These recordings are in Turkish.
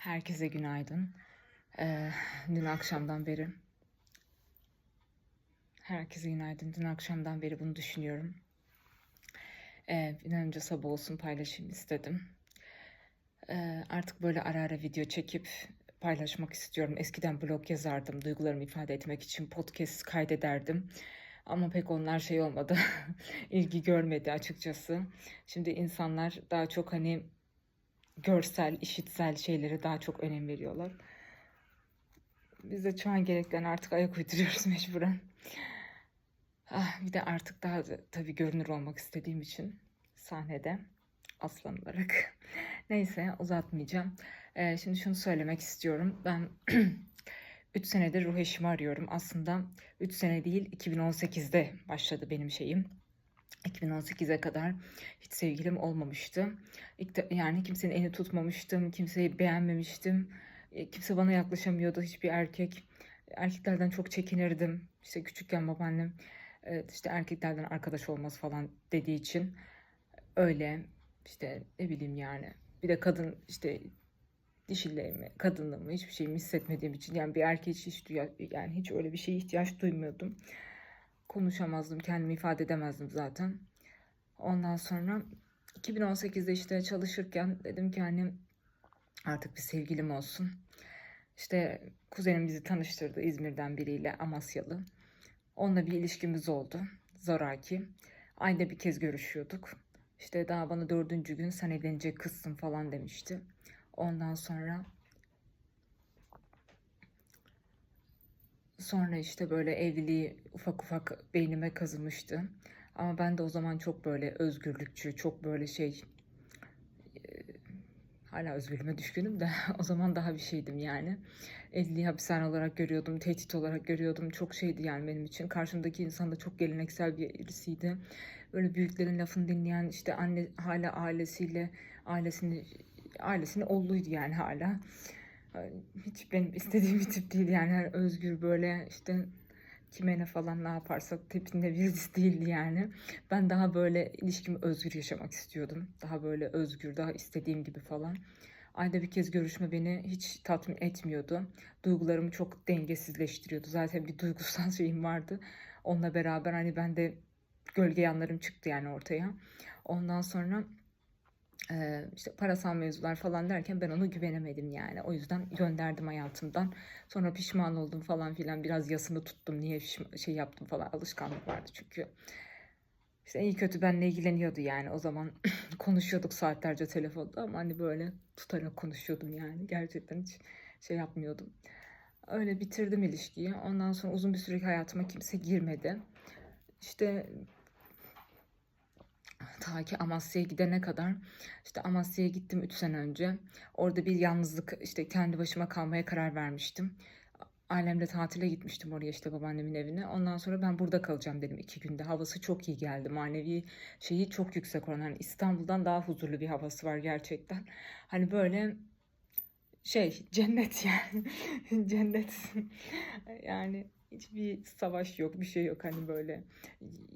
Herkese günaydın. Ee, dün akşamdan beri herkese günaydın. Dün akşamdan beri bunu düşünüyorum. Ee, önce sabah olsun paylaşayım istedim. Ee, artık böyle ara ara video çekip paylaşmak istiyorum. Eskiden blog yazardım, duygularımı ifade etmek için podcast kaydederdim. Ama pek onlar şey olmadı. ilgi görmedi açıkçası. Şimdi insanlar daha çok hani görsel, işitsel şeylere daha çok önem veriyorlar. Biz de şu an gerekten artık ayak uyduruyoruz mecburen. Ah, bir de artık daha da, tabii görünür olmak istediğim için sahnede aslan olarak. Neyse uzatmayacağım. Ee, şimdi şunu söylemek istiyorum. Ben 3 senedir ruh eşimi arıyorum. Aslında 3 sene değil 2018'de başladı benim şeyim. 2018'e kadar hiç sevgilim olmamıştı. Yani kimsenin elini tutmamıştım, kimseyi beğenmemiştim. E, Kimse bana yaklaşamıyordu, hiçbir erkek. Erkeklerden çok çekinirdim. İşte küçükken babaannem e, işte erkeklerden arkadaş olmaz falan dediği için öyle işte ne bileyim yani. Bir de kadın işte dişiliğimi, kadınlığımı hiçbir şeyimi hissetmediğim için yani bir erkeğe hiç, hiç yani hiç öyle bir şeye ihtiyaç duymuyordum konuşamazdım, kendimi ifade edemezdim zaten. Ondan sonra 2018'de işte çalışırken dedim ki hani artık bir sevgilim olsun. İşte kuzenim bizi tanıştırdı İzmir'den biriyle Amasyalı. Onunla bir ilişkimiz oldu. Zoraki. Ayda bir kez görüşüyorduk. İşte daha bana dördüncü gün sen evlenecek kızsın falan demişti. Ondan sonra Sonra işte böyle evliliği ufak ufak beynime kazımıştı. Ama ben de o zaman çok böyle özgürlükçü, çok böyle şey e, hala özgürlüğüme düşkünüm de o zaman daha bir şeydim yani. Evliliği hapishane olarak görüyordum, tehdit olarak görüyordum. Çok şeydi yani benim için. Karşımdaki insan da çok geleneksel birisiydi. Böyle büyüklerin lafını dinleyen işte anne hala ailesiyle ailesini ailesini olluydu yani hala. Hiç benim istediğim bir tip değil yani Hani özgür böyle işte kime ne falan ne yaparsak tipinde birisi değildi yani. Ben daha böyle ilişkimi özgür yaşamak istiyordum. Daha böyle özgür, daha istediğim gibi falan. Ayda bir kez görüşme beni hiç tatmin etmiyordu. Duygularımı çok dengesizleştiriyordu. Zaten bir duygusal şeyim vardı. Onunla beraber hani ben de gölge yanlarım çıktı yani ortaya. Ondan sonra ee, işte parasal mevzular falan derken ben ona güvenemedim yani. O yüzden gönderdim hayatımdan. Sonra pişman oldum falan filan. Biraz yasını tuttum. Niye şey yaptım falan. Alışkanlık vardı çünkü. İşte iyi kötü benimle ilgileniyordu yani. O zaman konuşuyorduk saatlerce telefonda ama hani böyle tutarak konuşuyordum yani. Gerçekten hiç şey yapmıyordum. Öyle bitirdim ilişkiyi. Ondan sonra uzun bir süre hayatıma kimse girmedi. İşte ta ki Amasya'ya gidene kadar işte Amasya'ya gittim 3 sene önce. Orada bir yalnızlık işte kendi başıma kalmaya karar vermiştim. Ailemle tatile gitmiştim oraya işte babaannemin evine. Ondan sonra ben burada kalacağım dedim iki günde. Havası çok iyi geldi. Manevi şeyi çok yüksek oran. Hani İstanbul'dan daha huzurlu bir havası var gerçekten. Hani böyle şey cennet yani. cennet. yani hiçbir savaş yok, bir şey yok hani böyle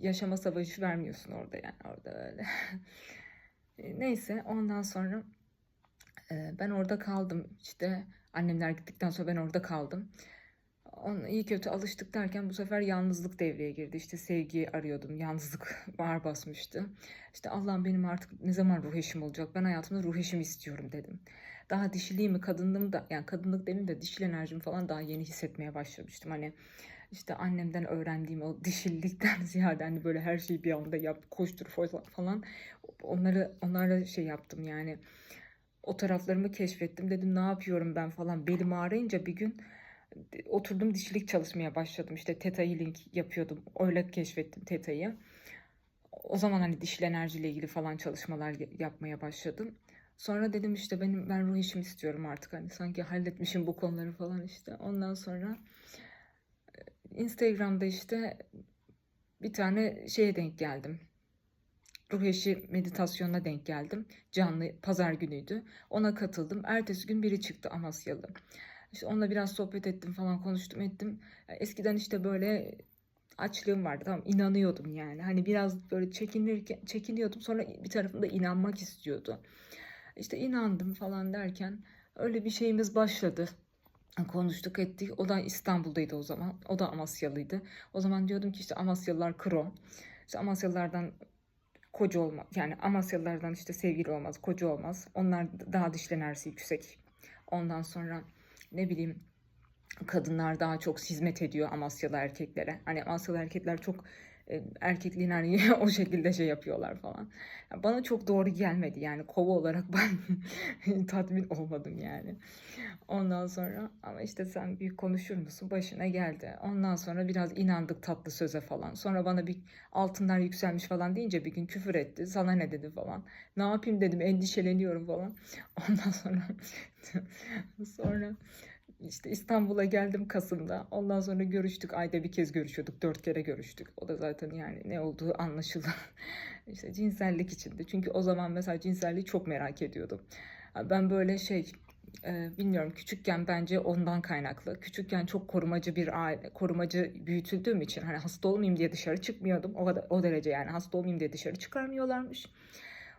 yaşama savaşı vermiyorsun orada yani orada öyle. E, Neyse ondan sonra e, ben orada kaldım işte annemler gittikten sonra ben orada kaldım. Ona iyi kötü alıştık derken bu sefer yalnızlık devreye girdi. İşte sevgi arıyordum. Yalnızlık var basmıştı. İşte Allah'ım benim artık ne zaman ruh eşim olacak? Ben hayatımda ruh eşim istiyorum dedim. Daha dişiliğimi, kadınlığımı da yani kadınlık demeyeyim de dişil enerjimi falan daha yeni hissetmeye başlamıştım. Hani işte annemden öğrendiğim o dişillikten ziyade hani böyle her şeyi bir anda yap, koştur falan onları onlarla şey yaptım yani o taraflarımı keşfettim. Dedim ne yapıyorum ben falan. Belim ağrıyınca bir gün oturdum dişilik çalışmaya başladım. İşte Theta Healing yapıyordum. Öyle keşfettim Theta'yı. O zaman hani dişil enerjiyle ilgili falan çalışmalar ya- yapmaya başladım. Sonra dedim işte benim ben ruh işimi istiyorum artık hani sanki halletmişim bu konuları falan işte. Ondan sonra Instagram'da işte bir tane şeye denk geldim. Ruh eşi meditasyonuna denk geldim. Canlı pazar günüydü. Ona katıldım. Ertesi gün biri çıktı Amasyalı. İşte onunla biraz sohbet ettim falan konuştum ettim. Eskiden işte böyle açlığım vardı tamam inanıyordum yani. Hani biraz böyle çekinirken çekiniyordum sonra bir tarafımda inanmak istiyordu. İşte inandım falan derken Öyle bir şeyimiz başladı. Konuştuk ettik. O da İstanbul'daydı o zaman. O da Amasyalıydı. O zaman diyordum ki işte Amasyalılar kro. İşte Amasyalılardan koca olmaz. Yani Amasyalılardan işte sevgili olmaz, koca olmaz. Onlar daha dişli enerjisi yüksek. Ondan sonra ne bileyim kadınlar daha çok hizmet ediyor Amasyalı erkeklere. Hani Amasyalı erkekler çok erkekliğin hani o şekilde şey yapıyorlar falan. Bana çok doğru gelmedi yani kova olarak ben tatmin olmadım yani. Ondan sonra ama işte sen büyük konuşur musun başına geldi. Ondan sonra biraz inandık tatlı söze falan. Sonra bana bir altınlar yükselmiş falan deyince bir gün küfür etti. Sana ne dedi falan. Ne yapayım dedim endişeleniyorum falan. Ondan sonra sonra işte İstanbul'a geldim Kasım'da. Ondan sonra görüştük. Ayda bir kez görüşüyorduk. Dört kere görüştük. O da zaten yani ne olduğu anlaşıldı. işte cinsellik içinde. Çünkü o zaman mesela cinselliği çok merak ediyordum. Ben böyle şey e, bilmiyorum küçükken bence ondan kaynaklı. Küçükken çok korumacı bir aile, korumacı büyütüldüğüm için hani hasta olmayayım diye dışarı çıkmıyordum. O kadar o derece yani hasta olmayayım diye dışarı çıkarmıyorlarmış.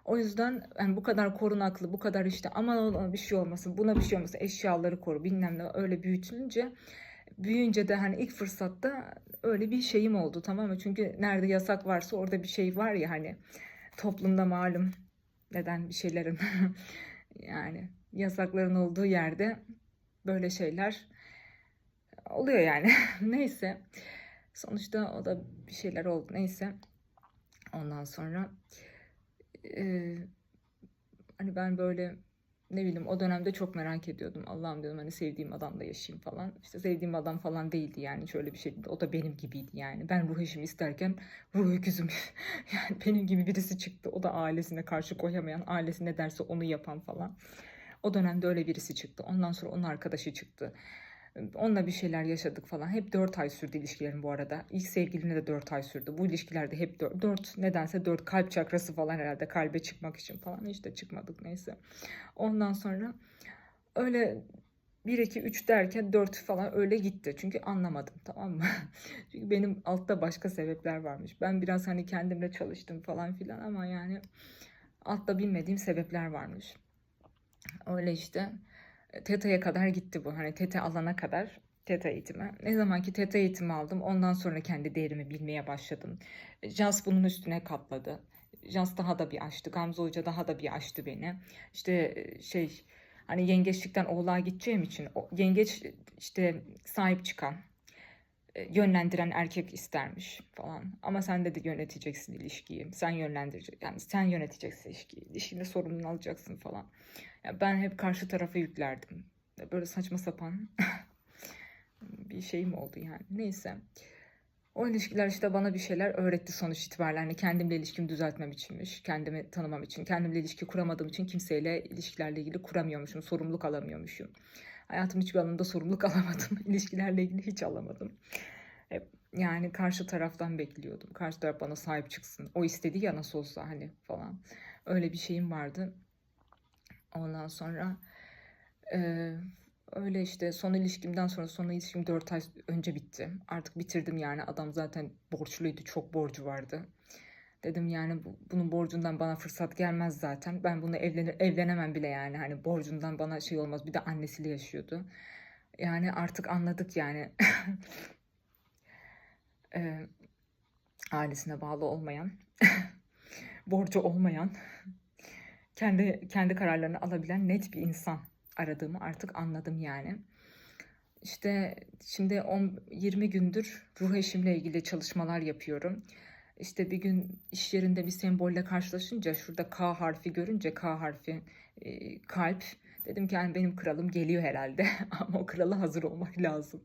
O yüzden yani bu kadar korunaklı, bu kadar işte aman ona bir şey olmasın, buna bir şey olmasın, eşyaları koru bilmem ne öyle büyütülünce büyüyünce de hani ilk fırsatta öyle bir şeyim oldu tamam mı? Çünkü nerede yasak varsa orada bir şey var ya hani toplumda malum neden bir şeylerin yani yasakların olduğu yerde böyle şeyler oluyor yani. Neyse. Sonuçta o da bir şeyler oldu. Neyse. Ondan sonra eee, hani ben böyle ne bileyim o dönemde çok merak ediyordum. Allah'ım diyordum hani sevdiğim adamla yaşayayım falan. İşte sevdiğim adam falan değildi yani şöyle bir şeydi. O da benim gibiydi yani. Ben ruh eşimi isterken ruh öküzüm. yani benim gibi birisi çıktı. O da ailesine karşı koyamayan, ailesi ne derse onu yapan falan. O dönemde öyle birisi çıktı. Ondan sonra onun arkadaşı çıktı. Onunla bir şeyler yaşadık falan. Hep 4 ay sürdü ilişkilerim bu arada. İlk sevgilimle de 4 ay sürdü. Bu ilişkilerde hep 4, 4 nedense 4 kalp çakrası falan herhalde kalbe çıkmak için falan. İşte çıkmadık neyse. Ondan sonra öyle 1 2 3 derken 4 falan öyle gitti. Çünkü anlamadım tamam mı? Çünkü benim altta başka sebepler varmış. Ben biraz hani kendimle çalıştım falan filan ama yani altta bilmediğim sebepler varmış. Öyle işte. TETA'ya kadar gitti bu. Hani TETA alana kadar TETA eğitimi. Ne zaman ki TETA eğitimi aldım ondan sonra kendi değerimi bilmeye başladım. JAS bunun üstüne katladı. JAS daha da bir açtı. Gamze Hoca daha da bir açtı beni. İşte şey hani yengeçlikten oğlağa gideceğim için yengeç işte sahip çıkan e, yönlendiren erkek istermiş falan. Ama sen dedi yöneteceksin ilişkiyi. Sen yönlendireceksin. Yani sen yöneteceksin ilişkiyi. İlişkinde sorumluluğunu alacaksın falan. Ya ben hep karşı tarafa yüklerdim. Böyle saçma sapan bir şeyim oldu yani. Neyse. O ilişkiler işte bana bir şeyler öğretti sonuç itibariyle. Hani kendimle ilişkimi düzeltmem içinmiş. Kendimi tanımam için. Kendimle ilişki kuramadığım için kimseyle ilişkilerle ilgili kuramıyormuşum. Sorumluluk alamıyormuşum. Hayatım hiçbir alanında sorumluluk alamadım. İlişkilerle ilgili hiç alamadım. Hep yani karşı taraftan bekliyordum. Karşı taraf bana sahip çıksın. O istedi ya nasıl olsa hani falan. Öyle bir şeyim vardı. Ondan sonra eee, öyle işte son ilişkimden sonra son ilişkim 4 ay önce bitti. Artık bitirdim yani adam zaten borçluydu. Çok borcu vardı. Dedim yani bu- bunun borcundan bana fırsat gelmez zaten. Ben bunu evlenir, evlenemem bile yani. Hani borcundan bana şey olmaz. Bir de annesiyle yaşıyordu. Yani artık anladık yani. Eee, ailesine bağlı olmayan, borcu olmayan, kendi kendi kararlarını alabilen net bir insan aradığımı artık anladım yani. İşte şimdi 10 20 gündür ruh eşimle ilgili çalışmalar yapıyorum. İşte bir gün iş yerinde bir sembolle karşılaşınca şurada K harfi görünce K harfi e, kalp dedim ki yani benim kralım geliyor herhalde ama o krala hazır olmak lazım.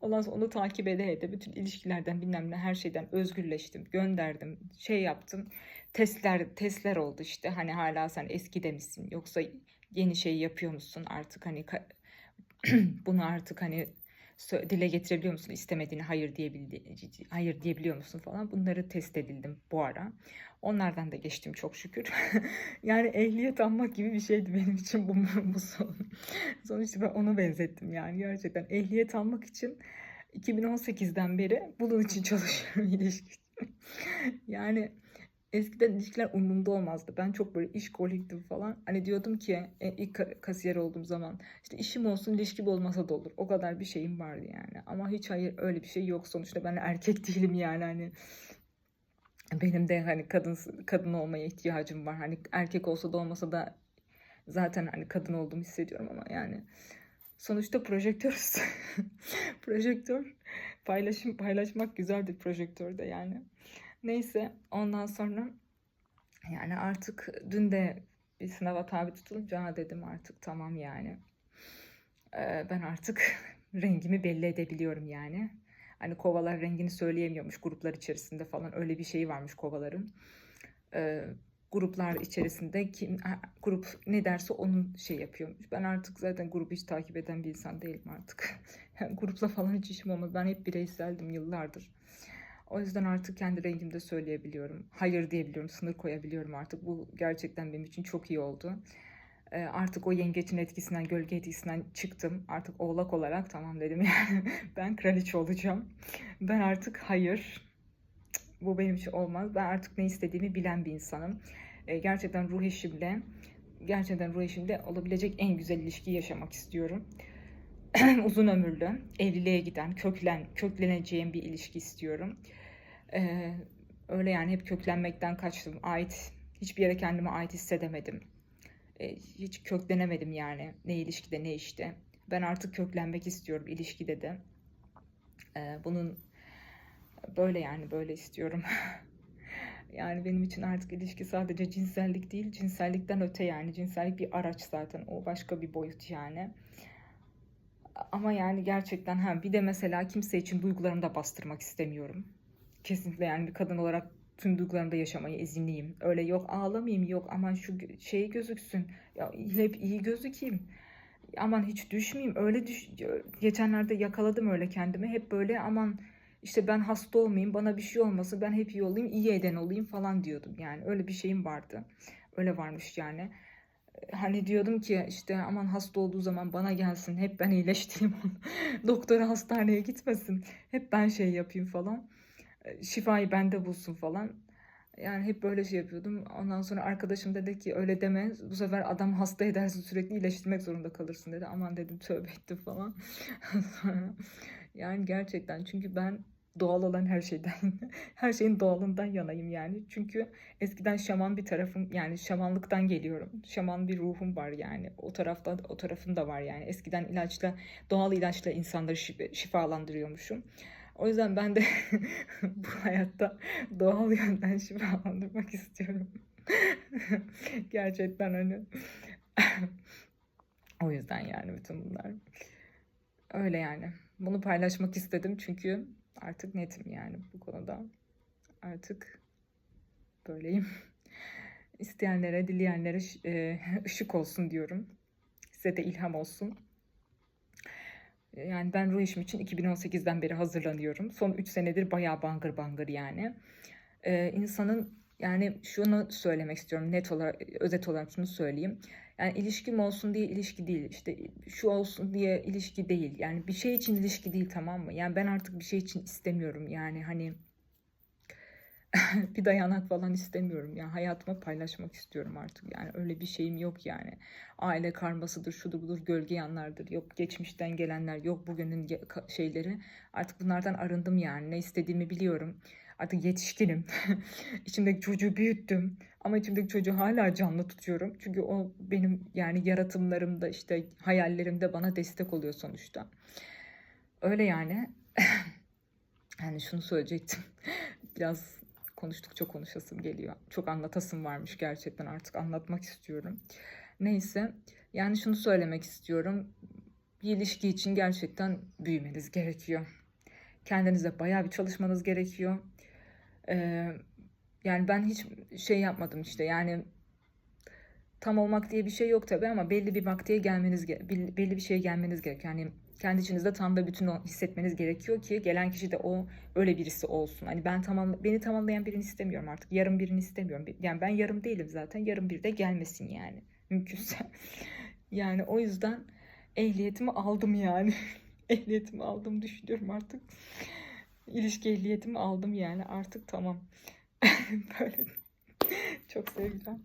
Ondan sonra onu takip ede ede bütün ilişkilerden bilmem ne her şeyden özgürleştim, gönderdim, şey yaptım. Testler testler oldu işte hani hala sen eskide misin yoksa yeni şey yapıyor musun artık hani bunu artık hani dile getirebiliyor musun? İstemediğini hayır diyebildi hayır diyebiliyor musun falan. Bunları test edildim bu ara. Onlardan da geçtim çok şükür. Yani ehliyet almak gibi bir şeydi benim için bu, bu son. Sonuçta ben onu benzettim yani gerçekten. Ehliyet almak için 2018'den beri bunun için çalışıyorum ilişki. Yani eskiden ilişkiler umurumda olmazdı. Ben çok böyle işkoliktim falan. Hani diyordum ki e, ilk ka- kasiyer olduğum zaman işte işim olsun ilişkim olmasa da olur. O kadar bir şeyim vardı yani. Ama hiç hayır öyle bir şey yok sonuçta ben erkek değilim yani hani benim de hani kadın kadın olmaya ihtiyacım var. Hani erkek olsa da olmasa da zaten hani kadın olduğumu hissediyorum ama yani sonuçta projektörüz. Projektör paylaşım paylaşmak güzeldir projektörde yani. Neyse ondan sonra yani artık dün de bir sınava tabi tutulunca dedim artık tamam yani. Ee, ben artık rengimi belli edebiliyorum yani. Hani kovalar rengini söyleyemiyormuş gruplar içerisinde falan öyle bir şey varmış kovaların. Ee, gruplar içerisinde kim grup ne derse onun şey yapıyormuş. Ben artık zaten grubu hiç takip eden bir insan değilim artık. Yani grupla falan hiç işim olmadı. Ben hep bireyseldim yıllardır. O yüzden artık kendi rengimde söyleyebiliyorum. Hayır diyebiliyorum, sınır koyabiliyorum artık. Bu gerçekten benim için çok iyi oldu. Ee, artık o yengeçin etkisinden, gölge etkisinden çıktım. Artık oğlak olarak tamam dedim yani ben kraliçe olacağım. Ben artık hayır, bu benim için olmaz. Ben artık ne istediğimi bilen bir insanım. Ee, gerçekten ruh eşimle, gerçekten ruh eşimle olabilecek en güzel ilişkiyi yaşamak istiyorum. Uzun ömürlü, evliliğe giden, köklen, kökleneceğim bir ilişki istiyorum. Ee, öyle yani hep köklenmekten kaçtım. Ait, hiçbir yere kendime ait hissedemedim. E, hiç köklenemedim yani ne ilişkide ne işte. Ben artık köklenmek istiyorum ilişkide de. E, bunun böyle yani böyle istiyorum. Yani benim için artık ilişki sadece cinsellik değil, cinsellikten öte yani. Cinsellik bir araç zaten. O başka bir boyut yani. Ama yani gerçekten ha bir de mesela kimse için duygularımı da bastırmak istemiyorum. Kesinlikle yani bir kadın olarak tüm duygularımda yaşamaya izinliyim. Öyle yok ağlamayayım, yok aman şu gö- şey gözüksün. Ya hep iyi gözükeyim. Aman hiç düşmeyeyim. Öyle düş geçenlerde yakaladım öyle kendimi. Hep böyle aman işte ben hasta olmayayım, bana bir şey olmasın, ben hep iyi olayım, iyi eden olayım falan diyordum. Yani öyle bir şeyim vardı. Öyle varmış yani. Hani diyordum ki işte aman hasta olduğu zaman bana gelsin. Hep ben iyileştireyim onu. Doktora hastaneye gitmesin. Hep ben şey yapayım falan. Şifayı bende bulsun falan. Yani hep böyle şey yapıyordum. Ondan sonra arkadaşım dedi ki öyle deme. Bu sefer adam hasta edersin sürekli iyileştirmek zorunda kalırsın dedi. Aman dedim tövbe ettim falan. Sonra yani gerçekten çünkü ben doğal olan her şeyden her şeyin doğalından yanayım yani. Çünkü eskiden şaman bir tarafım yani şamanlıktan geliyorum. Şaman bir ruhum var yani. O tarafta o tarafım da var yani. Eskiden ilaçla doğal ilaçla insanları şi- şifalandırıyormuşum. O yüzden ben de bu hayatta doğal yönden şifalandırmak istiyorum. Gerçekten hani o yüzden yani bütün bunlar. Öyle yani. Bunu paylaşmak istedim çünkü artık netim yani bu konuda. Artık böyleyim. İsteyenlere, dileyenlere e, ışık olsun diyorum. Size de ilham olsun. Yani ben ruh işim için 2018'den beri hazırlanıyorum. Son 3 senedir bayağı bangır bangır yani. Ee, insanın yani şunu söylemek istiyorum net olarak, özet olarak şunu söyleyeyim. Yani ilişkim olsun diye ilişki değil. İşte şu olsun diye ilişki değil. Yani bir şey için ilişki değil tamam mı? Yani ben artık bir şey için istemiyorum. Yani hani bir dayanak falan istemiyorum. Yani hayatımı paylaşmak istiyorum artık. Yani öyle bir şeyim yok yani. Aile karmasıdır, şudur budur, gölge yanlardır. Yok geçmişten gelenler, yok bugünün şeyleri. Artık bunlardan arındım yani. Ne istediğimi biliyorum. Artık yetişkinim. İçimdeki çocuğu büyüttüm. Ama içimdeki çocuğu hala canlı tutuyorum. Çünkü o benim yani yaratımlarımda işte hayallerimde bana destek oluyor sonuçta. Öyle yani. Yani şunu söyleyecektim. Biraz konuştukça konuşasım geliyor. Çok anlatasım varmış gerçekten artık anlatmak istiyorum. Neyse yani şunu söylemek istiyorum. Bir ilişki için gerçekten büyümeniz gerekiyor. Kendinize bayağı bir çalışmanız gerekiyor. Ee, yani ben hiç şey yapmadım işte yani tam olmak diye bir şey yok tabii ama belli bir vaktiye gelmeniz belli bir şeye gelmeniz gerekiyor. Yani kendi içinizde tam ve bütün hissetmeniz gerekiyor ki gelen kişi de o öyle birisi olsun. Hani ben tamam beni tamamlayan birini istemiyorum artık. Yarım birini istemiyorum. Yani ben yarım değilim zaten. Yarım bir de gelmesin yani mümkünse. Yani o yüzden ehliyetimi aldım yani. Ehliyetimi aldım düşünüyorum artık. İlişki ehliyetimi aldım yani artık tamam. Böyle Çok seveceğim.